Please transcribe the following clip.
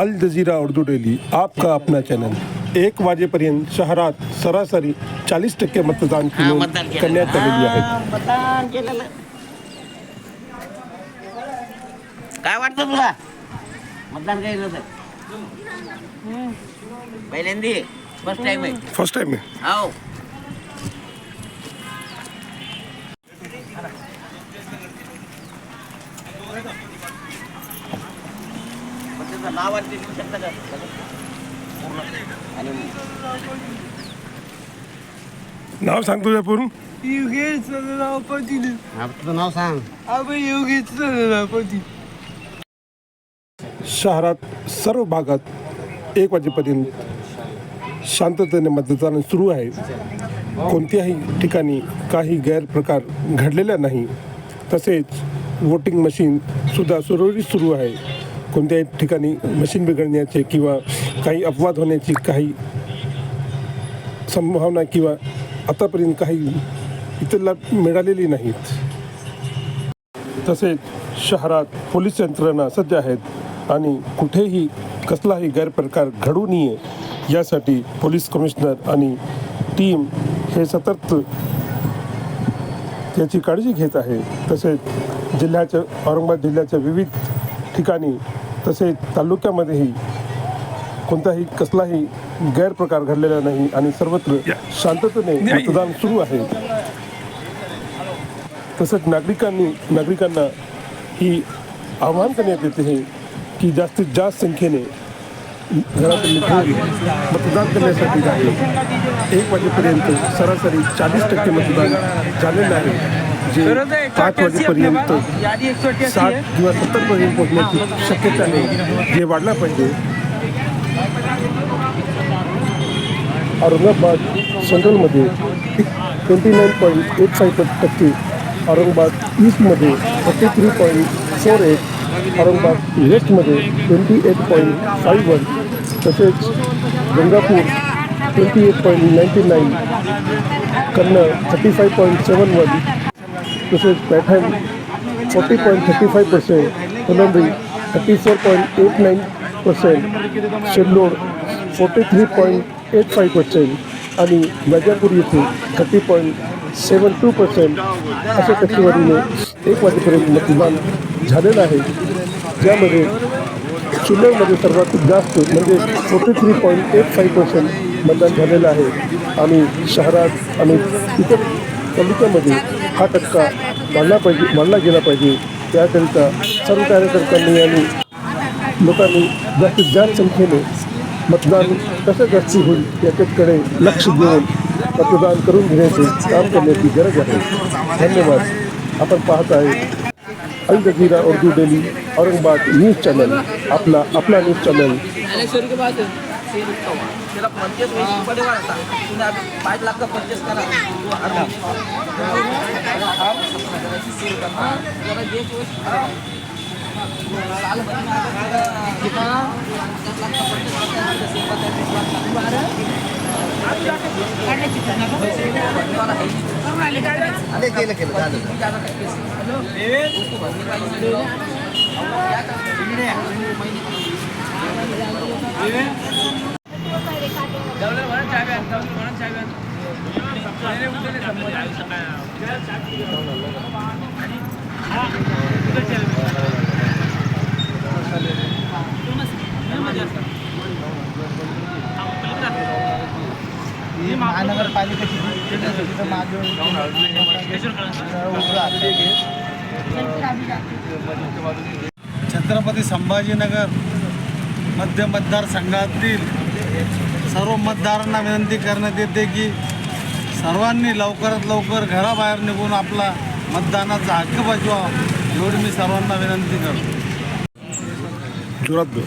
अल Jazeera Urdu daily आपका अपना channel. एक वाजेपर्यंत शहरात सरासरी चाळीस टक्के मतदान हा मतदान केलं केलं करण्यात आलेली आहे हा, काय वाटतं तुला? मतदान केलं पहिल्यांदी? फ़र्स्ट टाइम आहे. फ़र्स्ट टाइम आहे. हो नाव आणि ते लिहू शकता का? पूर्ण आणि नाव सांग तुझ्या पूर्ण. योगेश सदराव पाटील तुझं नाव सांग. आपण योगेश सदराव पाटील शहरात सर्व भागात एक वाजेपर्यंत शांततेने मतदान सुरू आहे. कोणत्याही ठिकाणी काही गैरप्रकार घडलेला नाही. तसेच वोटिंग मशीन सुद्धा सुरळीत सुरू आहे. कोणत्याही ठिकाणी मशीन बिघडण्याचे किंवा काही अपवाद होण्याची काही संभावना किंवा आतापर्यंत काही इतरला मिळालेली नाहीत. तसेच शहरात पोलीस यंत्रणा सज्ज आहेत आणि कुठेही कसलाही गैरप्रकार घडू नये यासाठी पोलीस कमिशनर आणि टीम हे सतत त्याची काळजी घेत आहे. तसेच जिल्ह्याच्या औरंगाबाद जिल्ह्याच्या विविध ठिकाणी तसेच तालुक्यामध्येही कोणताही कसलाही गैरप्रकार घडलेला नाही आणि सर्वत्र शांततेने मतदान सुरू आहे. तसंच नागरिकांनी नागरिकांना ही आवाहन करण्यात येते आहे की जास्तीत जास्त संख्येने घरातून निघून मतदान करण्यासाठी जावे. एक वाजेपर्यंत सरासरी चाळीस टक्के मतदान झालेलं आहे. जे। पाच वाजेपर्यंत साठ किंवा सत्तर पर्यंत पोहोचण्याची शक्यता आहे जे वाढला पाहिजे Aurangabad सेंट्रलमध्ये twenty nine point eight five टक्के Aurangabad east ईस्टमध्ये thirty three point four eight Aurangabad वेस्टमध्ये twenty eight point five one तसेच Gangapur twenty eight point ninety nine Kannad thirty five point seven one तसेच Paithan forty point thirty five percent Kolambi thirty four point eight nine percent Sillod forty three point eight five percent आणि वैजापूर येथे thirty point seven two percent अशा टक्केवारीने एक वाजेपर्यंत मतदान झालेलं आहे. ज्यामध्ये शिल्लोडमध्ये सर्वात जास्त म्हणजे forty three point eight five percent मतदान झालेलं आहे. आणि शहरात आणि इतर तालुक्यामध्ये हा टक्का वाढला पाहिजे वाढला गेला पाहिजे. त्याकरिता सर्व कार्यकर्त्यांनी आणि लोकांनी जास्तीत जास्त संख्येने मतदान कसं जास्ती याच्याकडे लक्ष देऊन मतदान करून घेण्याचे काम करण्याची गरज आहे. धन्यवाद. आपण पाहत आहे Al Jazeera Urdu daily Aurangabad news channel, आपला आपला न्यूज़ चॅनल. त्याला परचेस वेस्ट पडे वाढता तुम्ही आता पाच लाख का परचेस करा. तो अर्धा जरा जे वेस्ट करा. साल भर में अगर कितना दस लाख का परचेस करता है तो सेवा का बीस लाख का अरे केलं केलं झालं महानगरपालिकेची तिथं मागे छत्रपती संभाजीनगर मध्य मतदारसंघातील सर्व मतदारांना विनंती करण्यात येते की सर्वांनी लवकरात लवकर घराबाहेर निघून आपला मतदानाचा हक्क बजवा एवढी मी सर्वांना विनंती करतो जोरात.